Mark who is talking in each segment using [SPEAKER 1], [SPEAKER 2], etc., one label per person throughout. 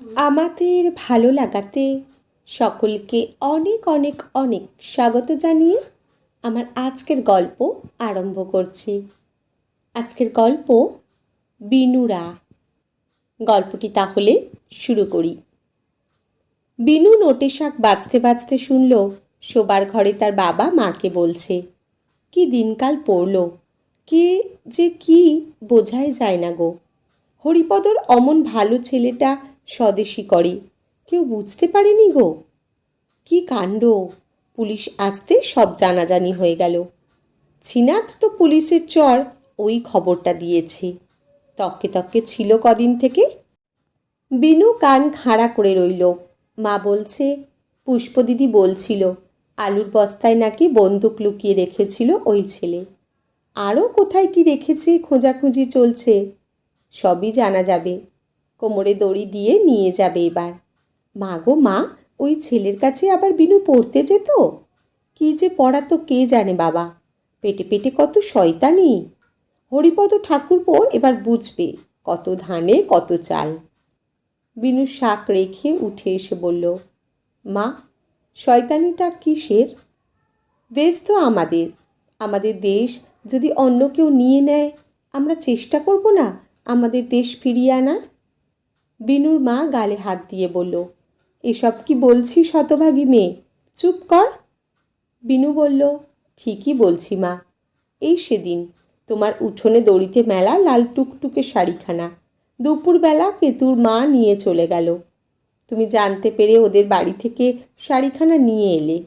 [SPEAKER 1] আমাদের ভালো লাগাতে সকলকে অনেক অনেক অনেক স্বাগত জানিয়ে আমার আজকের গল্প আরম্ভ করছি। আজকের গল্প বিনুরা। গল্পটি তাহলে শুরু করি। বিনু নোটে শাক বাঁচতে বাঁচতে শুনল, শোবার ঘরে তার বাবা মাকে বলছে, কি দিনকাল পড়ল, কে যে কি বোঝাই যায় না গো। হরিপদর অমন ভালো ছেলেটা স্বদেশী করে। কেউ বুঝতে পারেনি গো? কি কাণ্ড? পুলিশ আসতে সব জানাজানি হয়ে গেল। ছিনাত তো পুলিশের চর, ওই খবরটা দিয়েছে। তককে তককে ছিল কদিন থেকে। বিনু কান খাড়া করে রইল। মা বলছে পুষ্পদিদি বলছিল, আলুর বস্তায় নাকি বন্দুক লুকিয়ে রেখেছিল ওই ছেলে। আরও কোথায় কি রেখেছে খোঁজাখুঁজি চলছে, সবই জানা যাবে। কোমরে দড়ি দিয়ে নিয়ে যাবে এবার। মা গো মা, ওই ছেলের কাছে আবার বিনু পড়তে যেত? কি যে পড়াতো কে জানে বাবা, পেটে পেটে কত শয়তানি। হরিপদ ঠাকুরপো এবার বুঝবে কত ধানে, কত চাল। বিনু শাক রেখে উঠে এসে বলল, মা, শয়তানিটা কিসের? দেশ তো আমাদের। আমাদের দেশ যদি অন্য কেউ নিয়ে নেয়, আমরা চেষ্টা করব না আমাদের দেশ ফিরিয়ে আনার? বিনুর মা গালে হাত দিয়ে বলল, এসব কি বলছি শতভাগী মেয়ে? চুপ কর। বিনু বলল, ঠিকই বলছি মা। এই সেদিন তোমার উঠোনে দড়িতে মেলা লাল টুকটুকে শাড়িখানা। দুপুরবেলা কেতুর মা নিয়ে চলে গেল। তুমি জানতে পেরে ওদের বাড়ি থেকে শাড়িখানা নিয়ে এলে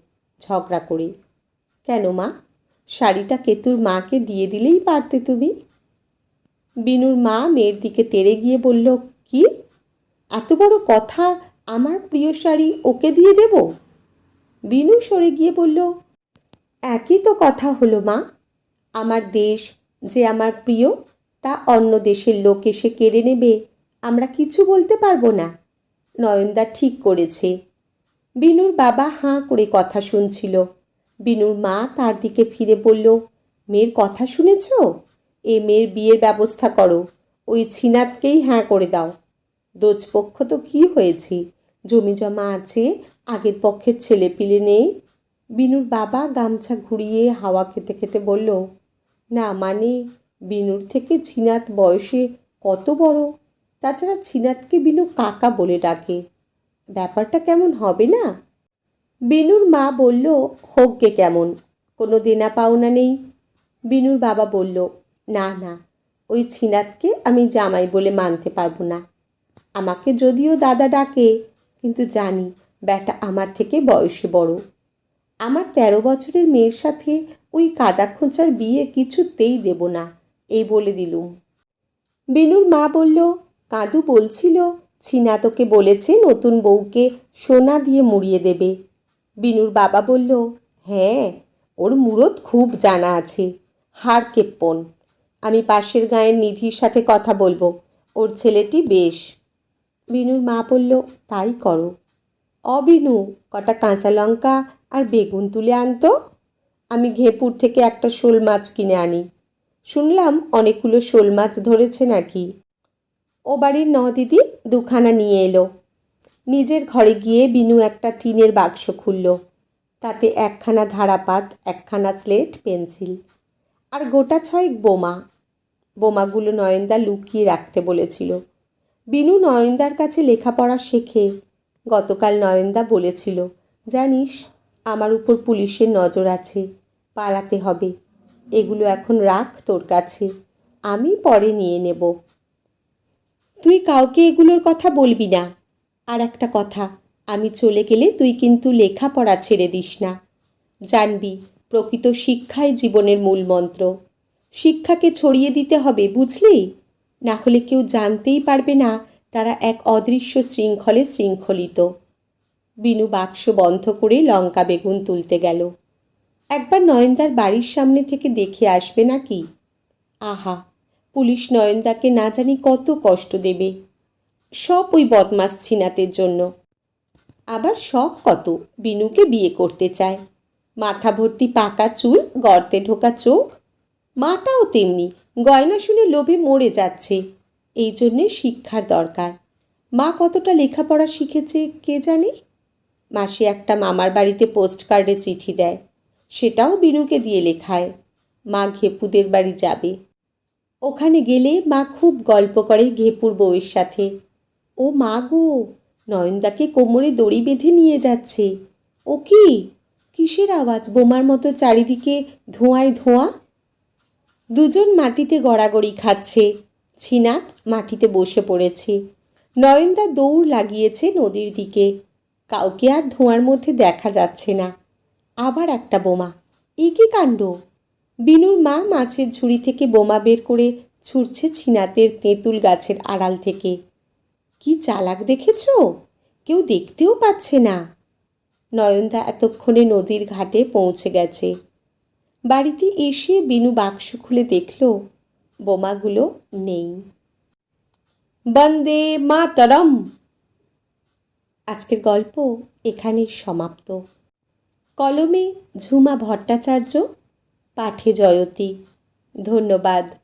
[SPEAKER 1] ঝগড়া করে। কেন মা? শাড়িটা কেতুর মাকে দিয়ে দিলেই পারতে তুমি? বিনুর মা মেয়ের দিকে তেড়ে গিয়ে বলল, কি? এত বড় কথা আমার প্রিয় শাড়ি ওকে দিয়ে দেব? বিনু সরে গিয়ে বলল, একই তো কথা হলো মা। আমার দেশ যে আমার প্রিয়, তা অন্য দেশের লোক এসে কেড়ে নেবে। আমরা কিছু বলতে পারব না। নয়নদা ঠিক করেছে। বিনুর বাবা হাঁ করে কথা শুনছিল। বিনুর মা তার দিকে ফিরে বলল, মেয়ের কথা শুনেছ? এ মেয়ের বিয়ের ব্যবস্থা করো। ওই ছিনাতকেই হ্যাঁ করে দাও। দোজপক্ষ তো কি হয়েছে? জমি জমা আছে, আগের পক্ষের ছেলে পিলে নেই। বিনুর বাবা গামছা ঘুরিয়ে হাওয়া খেতে খেতে বলল, না মানে বিনুর থেকে ছিনাত বয়সে কত বড়? তাছাড়া ছিনাতকে বিনু কাকা বলে ডাকে। ব্যাপারটা কেমন হবে না? বিনুর মা বলল হোক গে কেমন? কোনো দেনা পাওনা নেই? বিনুর বাবা বলল, না না, ওই ছিনাতকে আমি জামাই বলে মানতে পারব না। আমাকে যদিও দাদা ডাকে, কিন্তু জানি ব্যাটা আমার থেকে বয়সে বড়। আমার তেরো বছরের মেয়ের সাথে ওই কাদা খোঁচার বিয়ে কিছুতেই দেব না, এই বলে দিলুম। বিনুর মা বলল, কাদু বলছিল, ছিনা তোকে বলেছে নতুন বউকে সোনা দিয়ে মুড়িয়ে দেবে। বিনুর বাবা বলল হ্যাঁ ওর মুরত খুব জানা আছে হার কেপ্পন। আমি পাশের গায়ের নিধির সাথে কথা বলব, ওর ছেলেটি বেশ বিনুর মা বলল, তাই করো। অবিনু, কটা কাঁচা লঙ্কা আর বেগুন তুলে আনতো। আমি ঘেপুর থেকে একটা শোল মাছ কিনে আনি। শুনলাম অনেকগুলো শোল মাছ ধরেছে নাকি। ও বাড়ির ন দিদি দুখানা নিয়ে এলো। নিজের ঘরে গিয়ে বিনু একটা টিনের বাক্স খুলল। তাতে একখানা ধারাপাত, একখানা স্লেট, পেন্সিল আর গোটা ছয়েক বোমা। বোমাগুলো নয়নদা লুকিয়ে রাখতে বলেছিল। বিনু নয়নদার কাছে লেখাপড়া শেখে। গতকাল নয়নদা বলেছিল, জানিস, আমার উপর পুলিশের নজর আছে, পালাতে হবে। এগুলো এখন রাখ তোর কাছে, আমি পরে নিয়ে নেব। তুই কাউকে এগুলোর কথা বলবি না। আর একটা কথা, আমি চলে গেলে তুই কিন্তু লেখাপড়া ছেড়ে দিস না। জানবি, প্রকৃত শিক্ষাই জীবনের মূল মন্ত্র শিক্ষাকে ছড়িয়ে দিতে হবে, বুঝলি? না হলে কেউ জানতেই পারবে না তারা এক অদৃশ্য শৃঙ্খলে শৃঙ্খলিত। বিনু বাক্স বন্ধ করে লঙ্কা বেগুন তুলতে গেল। একবার নয়নদার বাড়ির সামনে থেকে দেখে আসবে নাকি? আহা, পুলিশ নয়নদাকে না জানি কত কষ্ট দেবে। সব ওই বদমাস ছিনাতের জন্য। আবার সব কত? বিনুকে বিয়ে করতে চায়। মাথা ভর্তি পাকা চুল, গর্তে ঢোকা চোখ মাটাও তেমনি গয়না শুনে লোভে মরে যাচ্ছে। এই জন্যে শিক্ষার দরকার। মা কতটা লেখাপড়া শিখেছে কে জানে? মাসি একটা মামার বাড়িতে পোস্ট কার্ডে চিঠি দেয়। সেটাও বিনুকে দিয়ে লেখায়। মা ঘেপুদের বাড়ি যাবে। ওখানে গেলে মা খুব গল্প করে ঘেপুর বউয়ের সাথে। ও মা গো, নয়নদাকে কোমরে দড়ি বেঁধে নিয়ে যাচ্ছে। ও কি? কিসের আওয়াজ? বোমার মতো চারিদিকে ধোঁয়ায় ধোঁয়া? দুজন মাটিতে গড়াগড়ি খাচ্ছে। ছিনাত মাটিতে বসে পড়েছে। নয়নদা দৌড় লাগিয়েছে নদীর দিকে। কাউকে আর ধোঁয়ার মধ্যে দেখা যাচ্ছে না। আবার একটা বোমা। এ কি কাণ্ড? বিনুর মা মাছের ঝুড়ি থেকে বোমা বের করে ছুটছে ছিনাতের তেঁতুল গাছের আড়াল থেকে। কি চালাক দেখেছ? কেউ দেখতেও পাচ্ছে না। নয়নদা এতক্ষণে নদীর ঘাটে পৌঁছে গেছে। বাড়িতে এসে বিনু বাক্স খুলে দেখল, বোমাগুলো নেই। বন্দে মাতরম। আজকের গল্প এখানেই সমাপ্ত। কলমে ঝুমা ভট্টাচার্য, পাঠে জয়তী। ধন্যবাদ।